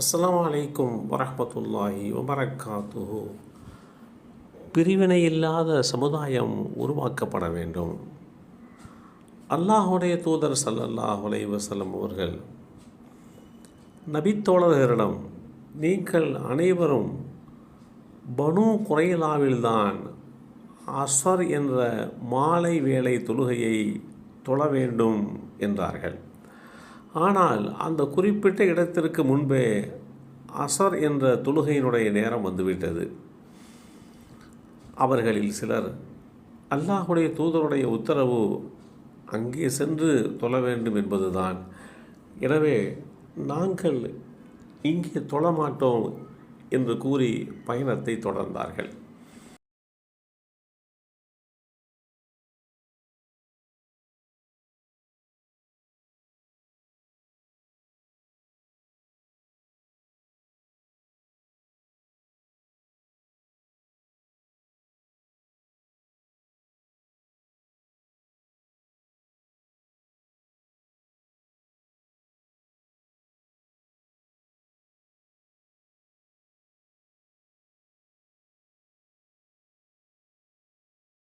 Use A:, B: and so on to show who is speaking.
A: அஸ்லாம் அலைக்கும் வரமத்துல்லாஹி வபரக்காத்துஹு. பிரிவினை இல்லாத சமுதாயம் உருவாக்கப்பட வேண்டும். அல்லாஹுடைய தூதர் சல்லல்லாஹ் அலைஹி வஸல்லம் அவர்கள் நபித்தோழர்களிடம் நீங்கள் அனைவரும் பனு குறையலாவில்தான் அஸ்வர் என்ற மாலை வேலை தொழுகையை தொழ வேண்டும் என்றார்கள். ஆனால் அந்த குறிப்பிட்ட இடத்திற்கு முன்பே அசர் என்ற தொழுகையினுடைய நேரம் வந்துவிட்டது. அவர்களில் சிலர் அல்லாஹுடைய தூதருடைய உத்தரவு அங்கே சென்று தொழ வேண்டும் என்பதுதான். எனவே நாங்கள் இங்கே தொழ மாட்டோம் என்று கூறி பயணத்தை தொடர்ந்தார்கள்.